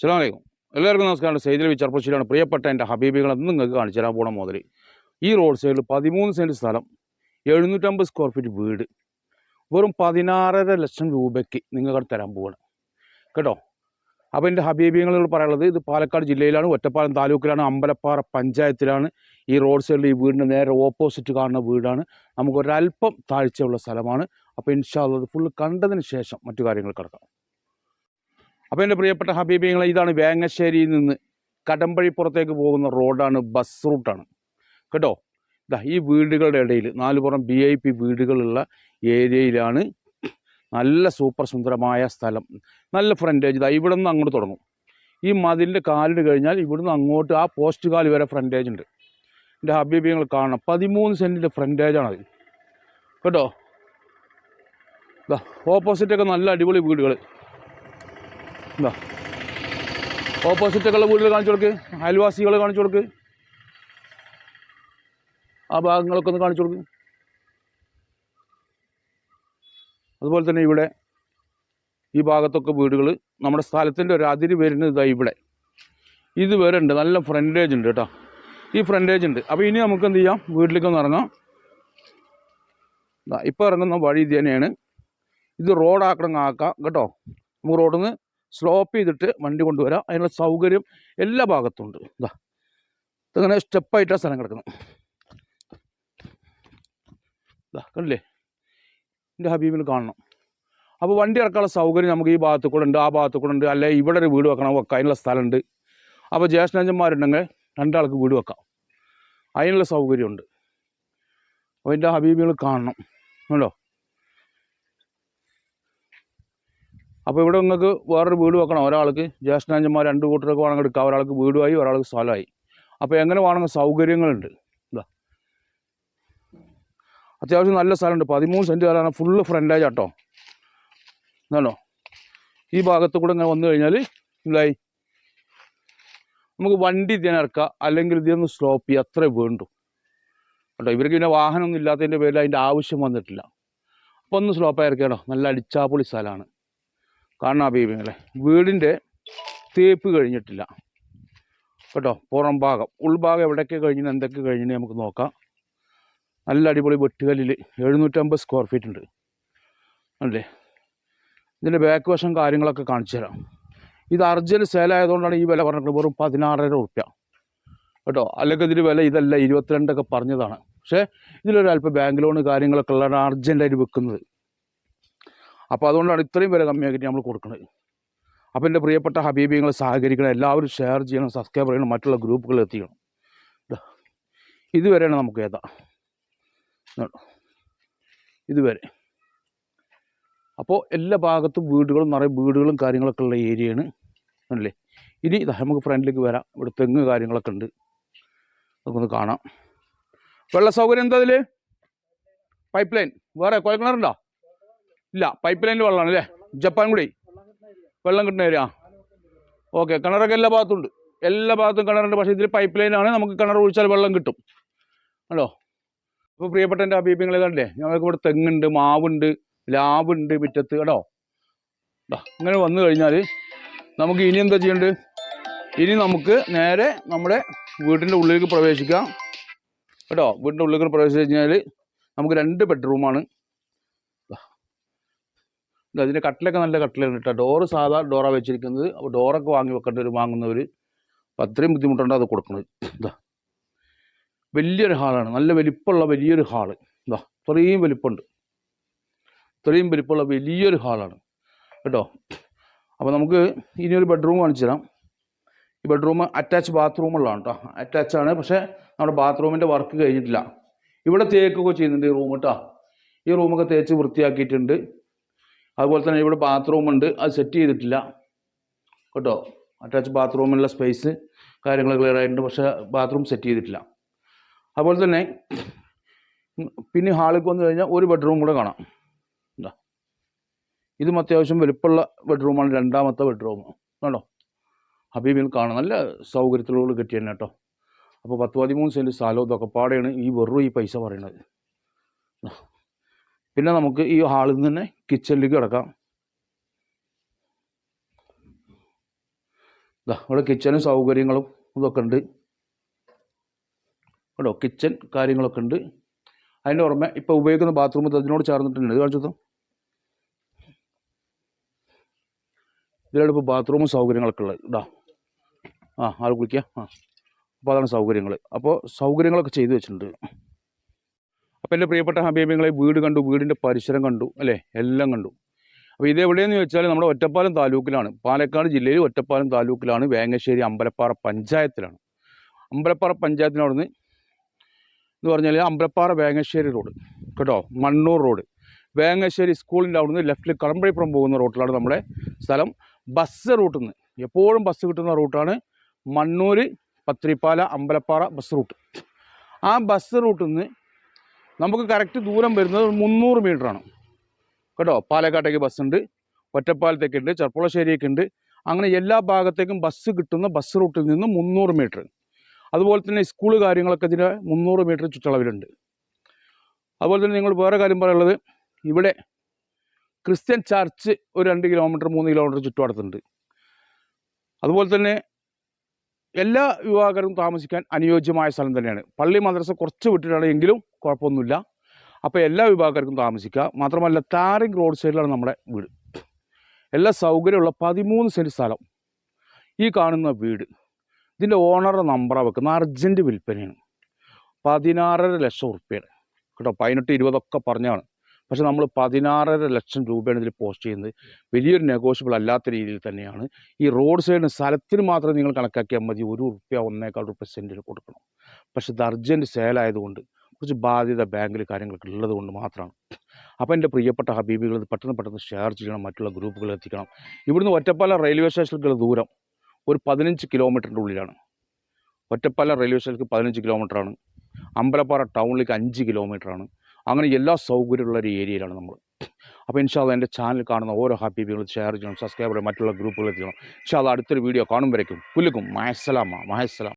അസ്സലാമലൈക്കും. എല്ലാവർക്കും നമസ്കാരം. സെയ്തിൽ വിച്ചർപ്പശ്ശേരിയാണ് പ്രിയപ്പെട്ട എന്റെ ഹബീബികൾ എന്ന് നിങ്ങൾക്ക് കാണിച്ചു തരാൻ പോണ മുതൽ ഈ റോഡ് സൈഡിൽ പതിമൂന്ന് സെന്റ് സ്ഥലം എഴുന്നൂറ്റമ്പത് സ്ക്വയർ ഫീറ്റ് വീട്. വെറും പതിനാറര ലക്ഷം രൂപയ്ക്ക് നിങ്ങൾക്ക് തരാൻ പോവാണ്. കേട്ടോ? അപ്പോൾ എന്റെ ഹബീബികളോട് പറയുന്നത് ഇത് പാലക്കാട് ജില്ലയിലാണ് ഒറ്റപ്പാലം താലൂക്കിലാണ് അമ്പലപ്പാറ പഞ്ചായത്തിലാണ് ഈ റോഡ് സൈഡിൽ ഈ വീടിന്റെ നേരെ ഓപ്പോസിറ്റ് കാണുന്ന വീടാണ്. നമുക്കൊരല്പം താഴ്ചയുള്ള സ്ഥലമാണ്. അപ്പോൾ ഇൻഷാ അത് ഫുള്ള് കണ്ടതിന് ശേഷം മറ്റു കാര്യങ്ങൾ കിടക്കാം. അപ്പോൾ എന്റെ പ്രിയപ്പെട്ട ഹബീബിങ്ങളെ ഇതാണ് വേങ്ങശ്ശേരിയിൽ നിന്ന് കടമ്പഴി പുറത്തേക്ക് പോകുന്ന റോഡാണ് ബസ് റൂട്ടാണ്. കേട്ടോ? ഇതാ ഈ വീടുകളുടെ ഇടയിൽ നാലുപുറം ബി ഐ പി വീടുകളുള്ള ഏരിയയിലാണ് നല്ല സൂപ്പർ സുന്ദരമായ സ്ഥലം. നല്ല ഫ്രണ്ടേജ് ഇതാ ഇവിടെ നിന്ന് അങ്ങോട്ട് തുടങ്ങും. ഈ മതിലിന്റെ കാലിൽ കഴിഞ്ഞാൽ ഇവിടുന്ന് അങ്ങോട്ട് ആ പോസ്റ്റ് കാൽ വരെ ഫ്രണ്ടേജ് ഉണ്ട്. എന്റെ ഹബീബിങ്ങൾ കാണണം. പതിമൂന്ന് സെന്റിന്റെ ഫ്രണ്ടേജാണത് കേട്ടോ? ഓപ്പോസിറ്റൊക്കെ നല്ല അടിപൊളി വീടുകൾ എന്താ ഓപ്പോസിറ്റൊക്കെയുള്ള വീടുകൾ കാണിച്ചു കൊടുക്ക്. അയൽവാസികൾ കാണിച്ചു കൊടുക്ക്. ആ ഭാഗങ്ങളൊക്കെ ഒന്ന് കാണിച്ചു കൊടുക്ക്. അതുപോലെ തന്നെ ഇവിടെ ഈ ഭാഗത്തൊക്കെ വീടുകൾ നമ്മുടെ സ്ഥലത്തിന്റെ ഒരു അതിര് വരുന്നത് ഇതാ ഇവിടെ. ഇത് വരെ ഉണ്ട്. നല്ല ഫ്രണ്ടേജ് ഉണ്ട് കേട്ടോ. ഈ ഫ്രണ്ടേജ് ഉണ്ട്. അപ്പോൾ ഇനി നമുക്ക് എന്ത് ചെയ്യാം? വീട്ടിലേക്ക് ഒന്ന് ഇറങ്ങാം. ഇപ്പോൾ ഇറങ്ങുന്ന വഴി ഇത് തന്നെയാണ്. ഇത് റോഡാക്കണം ആക്കാം കേട്ടോ. നമുക്ക് റോഡിൽ നിന്ന് സ്ലോപ്പ് ചെയ്തിട്ട് വണ്ടി കൊണ്ടുവരാം. അതിനുള്ള സൗകര്യം എല്ലാ ഭാഗത്തും ഉണ്ട് ഇതാ ഇതങ്ങനെ സ്റ്റെപ്പായിട്ടാണ് സ്ഥലം കിടക്കുന്നത്. ഇതാ കണ്ടില്ലേ? എന്റെ ഹബീബിൽ കാണണം. അപ്പോൾ വണ്ടി ഇറക്കാനുള്ള സൗകര്യം നമുക്ക് ഈ ഭാഗത്ത് കൂടെ ഉണ്ട് ആ ഭാഗത്ത് കൂടെ ഉണ്ട്. അല്ലെ ഇവിടെ ഒരു വീട് വെക്കണം വെക്കാം അതിനുള്ള സ്ഥലമുണ്ട്. അപ്പോൾ ജ്യേഷ്ഠനഞ്ചന്മാരുണ്ടെങ്കിൽ രണ്ടാൾക്ക് വീട് വെക്കാം. അതിനുള്ള സൗകര്യമുണ്ട്. അപ്പോൾ എന്റെ ഹബീബികൾ കാണണം. ഉണ്ടോ അപ്പോൾ ഇവിടെ നിങ്ങൾക്ക് വേറൊരു വീട് വെക്കണം ഒരാൾക്ക്. ജ്യേഷ്ഠാഞ്ചന്മാർ രണ്ട് കൂട്ടരൊക്കെ വേണമെങ്കിൽ എടുക്കാം. ഒരാൾക്ക് വീടുമായി ഒരാൾക്ക് സ്ഥലമായി. അപ്പോൾ എങ്ങനെ വേണമെങ്കിൽ സൗകര്യങ്ങളുണ്ട്. ഇതാ. അത്യാവശ്യം നല്ല സ്ഥലമുണ്ട്. പതിമൂന്ന് സെന്റ് സ്ഥലമാണ് ഫുള്ള് ഫ്രണ്ടേജ് ആട്ടോ. എന്നാണോ ഈ ഭാഗത്ത് കൂടെ ഇങ്ങനെ വന്നു കഴിഞ്ഞാൽ എന്തായി നമുക്ക് വണ്ടി ഇതിനെ ഇറക്കാം. അല്ലെങ്കിൽ ഇതിനൊന്ന് സ്ലോപ്പ് ചെയ്യുക അത്രേ വേണ്ടു. കേട്ടോ. ഇവർക്ക് പിന്നെ വാഹനമൊന്നും ഇല്ലാത്തതിന്റെ പേരിൽ അതിന്റെ ആവശ്യം വന്നിട്ടില്ല. അപ്പോൾ ഒന്ന് സ്ലോപ്പായി ഇറക്കിയാണോ നല്ല അടിച്ചാപ്പൊളി സ്ഥലമാണ്. കാണാ ബീബിങ്ങളെ വീടിന്റെ തേപ്പ് കഴിഞ്ഞിട്ടില്ല. കേട്ടോ പുറം ഭാഗം. ഉൾഭാഗം എവിടെയൊക്കെ കഴിഞ്ഞു എന്തൊക്കെ കഴിഞ്ഞു നമുക്ക് നോക്കാം. നല്ല അടിപൊളി വെട്ടുകല്ലിൽ എഴുന്നൂറ്റമ്പത് സ്ക്വയർ ഫീറ്റ് ഉണ്ട്. അല്ലേ? ഇതിന്റെ ബാക്ക് വശം കാര്യങ്ങളൊക്കെ കാണിച്ചു തരാം. ഇത് അർജന്റ് സെയിലായതുകൊണ്ടാണ് ഈ വില പറഞ്ഞത് വെറും പതിനാറര ഉറുപ്യ കേട്ടോ അല്ലെങ്കിൽ ഇതിന്റെ വില ഇതല്ല ഇരുപത്തിരണ്ടൊക്കെ പറഞ്ഞതാണ്. പക്ഷേ ഇതിലൊരു അല്പം ബാങ്ക് ലോണ് കാര്യങ്ങളൊക്കെ ഉള്ളതാണ് അർജന്റായിട്ട് വെക്കുന്നത് അപ്പോൾ അതുകൊണ്ടാണ് ഇത്രയും വില കമ്മിയാക്കിയിട്ട് നമ്മൾ കൊടുക്കുന്നത് അപ്പോൾ എന്റെ പ്രിയപ്പെട്ട ഹബീബിങ്ങളെ സഹകരിക്കണം എല്ലാവരും ഷെയർ ചെയ്യണം സബ്സ്ക്രൈബ് ചെയ്യണം മറ്റുള്ള ഗ്രൂപ്പുകളിൽ എത്തിക്കണം. ഇതുവരെയാണ് നമുക്ക് ഏതാ? ഇതുവരെ. അപ്പോൾ എല്ലാ ഭാഗത്തും വീടുകളും നിറയെ വീടുകളും കാര്യങ്ങളൊക്കെ ഉള്ള ഏരിയയാണ്. അല്ലേ? ഇനി നമുക്ക് ഫ്രണ്ടിലേക്ക് വരാം. ഇവിടെ തെങ്ങ് കാര്യങ്ങളൊക്കെ ഉണ്ട്. നമുക്കൊന്ന് കാണാം. വെള്ള സൗകര്യം എന്താ അതിൽ പൈപ്പ് ലൈൻ വേറെ കുഴൽക്കിണറുണ്ടോ? ഇല്ല പൈപ്പ് ലൈനിൽ വെള്ളമാണ് അല്ലേ? ജപ്പാൻ കൂടി. വെള്ളം കിട്ടുന്ന ഏരിയ ഓക്കെ കിണറൊക്കെ എല്ലാ ഭാഗത്തും ഉണ്ട്. എല്ലാ ഭാഗത്തും കിണറുണ്ട് പക്ഷേ ഇതിൽ പൈപ്പ് ലൈനാണ് നമുക്ക് കിണർ ഒഴിച്ചാൽ വെള്ളം കിട്ടും. ഹലോ അപ്പോൾ പ്രിയപ്പെട്ട എന്റെ അഭിപ്രായങ്ങൾ കണ്ടേ ഞങ്ങൾക്ക് ഇവിടെ തെങ്ങുണ്ട് മാവുണ്ട് ലാവുണ്ട് മുറ്റത്ത്. കേട്ടോ ഇങ്ങനെ വന്നു കഴിഞ്ഞാൽ നമുക്ക് ഇനി എന്താ ചെയ്യേണ്ടത്? ഇനി നമുക്ക് നേരെ നമ്മുടെ വീട്ടിന്റെ ഉള്ളിലേക്ക് പ്രവേശിക്കാം. കേട്ടോ വീടിന്റെ ഉള്ളിലേക്ക് പ്രവേശിച്ച് കഴിഞ്ഞാൽ നമുക്ക് രണ്ട് ബെഡ്റൂമാണ് അതിന്റെ കട്ടിലൊക്കെ നല്ല കട്ടിലാണ് കേട്ടോ. ഡോറ് സാധാ ഡോറ വെച്ചിരിക്കുന്നത്. അപ്പോൾ ഡോറൊക്കെ വാങ്ങി വെക്കേണ്ട ഒരു വാങ്ങുന്നവർ അപ്പോൾ അത്രയും ബുദ്ധിമുട്ടുണ്ട് അത് കൊടുക്കുന്നത്. ഇതാ. വലിയൊരു ഹാളാണ് നല്ല വലിപ്പമുള്ള വലിയൊരു ഹാൾ ഇതാ ഇത്രയും വലിപ്പമുണ്ട്. ഇത്രയും വലിപ്പമുള്ള വലിയൊരു ഹാളാണ് കേട്ടോ? അപ്പോൾ നമുക്ക് ഇനി ഒരു ബെഡ്റൂം കാണിച്ചു തരാം. ഈ ബെഡ്റൂം അറ്റാച്ച് ബാത്റൂമുള്ളതാണ് കേട്ടോ. അറ്റാച്ച് ആണ്. പക്ഷേ നമ്മുടെ ബാത്റൂമിന്റെ വർക്ക് കഴിഞ്ഞിട്ടില്ല. ഇവിടെ തേക്കൊക്കെ ചെയ്യുന്നുണ്ട് ഈ റൂം കേട്ടോ ഈ റൂമൊക്കെ തേച്ച് വൃത്തിയാക്കിയിട്ടുണ്ട്. അതുപോലെ തന്നെ ഇവിടെ ബാത്റൂം ഉണ്ട്. അത് സെറ്റ് ചെയ്തിട്ടില്ല. കേട്ടോ? അറ്റാച്ച് ബാത്റൂമിലുള്ള സ്പേസ് കാര്യങ്ങൾ ക്ലിയർ ആയിട്ടുണ്ട്. പക്ഷേ ബാത്റൂം സെറ്റ് ചെയ്തിട്ടില്ല. അതുപോലെ തന്നെ പിന്നെ ഹാളിൽ വന്നു കഴിഞ്ഞാൽ ഒരു ബെഡ്റൂം കൂടെ കാണാം. എന്താ ഇതും അത്യാവശ്യം വലുപ്പമുള്ള ബെഡ്റൂമാണ് രണ്ടാമത്തെ ബെഡ്റൂം കണ്ടോ? ഹബീബിൽ കാണാം നല്ല സൗകര്യത്തിലോട് കിട്ടി തന്നെ കേട്ടോ. അപ്പോൾ പത്ത് പതിമൂന്ന് സെന്റ് സ്ഥലവും ഇതൊക്കെ പാടെയാണ് ഈ വെറും ഈ പൈസ പറയണത് പിന്നെ നമുക്ക് ഈ ഹാളിൽ നിന്ന് തന്നെ കിച്ചണിലേക്ക് കിടക്കാം. ഇവിടെ കിച്ചനും സൗകര്യങ്ങളും ഇതൊക്കെ ഉണ്ട്. കേട്ടോ കിച്ചൺ കാര്യങ്ങളൊക്കെ ഉണ്ട്. അതിന്റെ പുറമെ ഇപ്പോൾ ഉപയോഗിക്കുന്ന ബാത്റൂം അതിനോട് ചേർന്നിട്ടുണ്ട് ഇത് കാണിച്ചു ഇതിലാണ് ഇപ്പോൾ ബാത്റൂമും സൗകര്യങ്ങളൊക്കെ ഉള്ളത്. ഇതാ ആ ആൾ കുളിക്കുക ആ അപ്പോൾ അതാണ് സൗകര്യങ്ങൾ അപ്പോൾ സൗകര്യങ്ങളൊക്കെ ചെയ്തു വെച്ചിട്ടുണ്ട്. അപ്പോൾ എന്റെ പ്രിയപ്പെട്ട ഹബീബിങ്ങളെ വീട് കണ്ടു വീടിന്റെ പരിസരം കണ്ടു അല്ലേ? എല്ലാം കണ്ടു. അപ്പോൾ ഇതെവിടെയെന്ന് വെച്ചാൽ നമ്മുടെ ഒറ്റപ്പാലം താലൂക്കിലാണ്. പാലക്കാട് ജില്ലയിൽ ഒറ്റപ്പാലം താലൂക്കിലാണ് വേങ്ങശ്ശേരി അമ്പലപ്പാറ പഞ്ചായത്തിലാണ്. അമ്പലപ്പാറ പഞ്ചായത്തിന് അവിടുന്ന് എന്ന് പറഞ്ഞാൽ അമ്പലപ്പാറ വേങ്ങശ്ശേരി റോഡ് കേട്ടോ? മണ്ണൂർ റോഡ്. വേങ്ങശ്ശേരി സ്കൂളിന്റെ അവിടുന്ന് ലെഫ്റ്റിൽ കടമ്പഴിപ്പുറം പോകുന്ന റൂട്ടിലാണ് നമ്മുടെ സ്ഥലം. ബസ് റൂട്ടിൽ നിന്ന് എപ്പോഴും ബസ് കിട്ടുന്ന റൂട്ടാണ് മണ്ണൂർ പത്രിപ്പാല അമ്പലപ്പാറ ബസ് റൂട്ട്. ആ ബസ് റൂട്ടിൽ നിന്ന് നമുക്ക് കറക്റ്റ് ദൂരം വരുന്നത് മുന്നൂറ് ആണ്. കേട്ടോ? പാലക്കാട്ടേക്ക് ബസ്സുണ്ട് ഒറ്റപ്പാലത്തേക്കുണ്ട് ചെർപ്പുളശ്ശേരിയൊക്കെ ഉണ്ട് അങ്ങനെ എല്ലാ ഭാഗത്തേക്കും ബസ് കിട്ടുന്ന ബസ് റൂട്ടിൽ നിന്ന് മുന്നൂറ് മീറ്റർ അതുപോലെ തന്നെ സ്കൂൾ കാര്യങ്ങളൊക്കെ ഇതിന് മുന്നൂറ് മീറ്റർ ചുറ്റളവിലുണ്ട്. അതുപോലെ തന്നെ നിങ്ങൾ വേറെ കാര്യം പറയുള്ളത് ഇവിടെ ക്രിസ്ത്യൻ ചർച്ച് ഒരു രണ്ട് കിലോമീറ്റർ മൂന്ന് കിലോമീറ്റർ ചുറ്റുപാടത്തുണ്ട് അതുപോലെ തന്നെ എല്ലാ വിവാഹക്കാരും താമസിക്കാൻ അനുയോജ്യമായ സ്ഥലം തന്നെയാണ്. പള്ളി മദ്രസ കുറച്ച് വിട്ടിട്ടാണ് എങ്കിലും കുഴപ്പമൊന്നുമില്ല. അപ്പോൾ എല്ലാ വിഭാഗക്കാർക്കും താമസിക്കുക. മാത്രമല്ല താരിങ് റോഡ് സൈഡിലാണ് നമ്മുടെ വീട്. എല്ലാ സൗകര്യമുള്ള പതിമൂന്ന് സെന്റ് സ്ഥലം. ഈ കാണുന്ന വീട്. ഇതിന്റെ ഓണറുടെ നമ്പറാണ് വെക്കുന്നത്. അർജന്റ് വിൽപ്പനയാണ്. പതിനാറര ലക്ഷം ഉറുപ്പ്യാണ് കേട്ടോ പതിനെട്ട് ഇരുപതൊക്കെ പറഞ്ഞാണ് പക്ഷെ നമ്മൾ പതിനാറര ലക്ഷം രൂപയാണ് ഇതിൽ പോസ്റ്റ് ചെയ്യുന്നത്. വലിയൊരു നെഗോഷ്യബിൾ അല്ലാത്ത രീതിയിൽ തന്നെയാണ്. ഈ റോഡ് സൈഡിന് സ്ഥലത്തിന് മാത്രം നിങ്ങൾ കണക്കാക്കിയാൽ മതി. ഒരു റുപ്യ ഒന്നേക്കാൾ റുപ്യ സെന്റിൽ കൊടുക്കണം. പക്ഷെ ഇത് അർജന്റ് സെയിലായതുകൊണ്ട് കുറച്ച് ബാധ്യത ബാങ്കിൽ കാര്യങ്ങളൊക്കെ ഉള്ളത് കൊണ്ട് മാത്രമാണ്. അപ്പോൾ എന്റെ പ്രിയപ്പെട്ട ഹബീബികൾ ഇത് പെട്ടെന്ന് പെട്ടെന്ന് ഷെയർ ചെയ്യണം. മറ്റുള്ള ഗ്രൂപ്പുകളിൽ എത്തിക്കണം. ഇവിടുന്ന് ഒറ്റപ്പാല റെയിൽവേ സ്റ്റേഷനിലേക്കുള്ള ദൂരം ഒരു പതിനഞ്ച് കിലോമീറ്ററിന്റെ ഉള്ളിലാണ്. ഒറ്റപ്പാല റെയിൽവേ സ്റ്റേഷനിലേക്ക് പതിനഞ്ച് കിലോമീറ്ററാണ് അമ്പലപ്പാറ ടൗണിലേക്ക് അഞ്ച് കിലോമീറ്ററാണ് അങ്ങനെ എല്ലാ സൗകര്യമുള്ള ഒരു ഏരിയയിലാണ് നമ്മൾ അപ്പോൾ ഇൻഷാല്ല എന്റെ ചാനൽ കാണുന്ന ഓരോ ഹബീബികളും ഷെയർ ചെയ്യണം സബ്സ്ക്രൈബ് ചെയ്യണം മറ്റുള്ള ഗ്രൂപ്പുകളിൽ ചെയ്യണം ഇൻഷാല്ല അടുത്തൊരു വീഡിയോ കാണുമ്പോഴേക്കും പുല്ലുക്കും. മഹസ്സലാമ മഹസലാം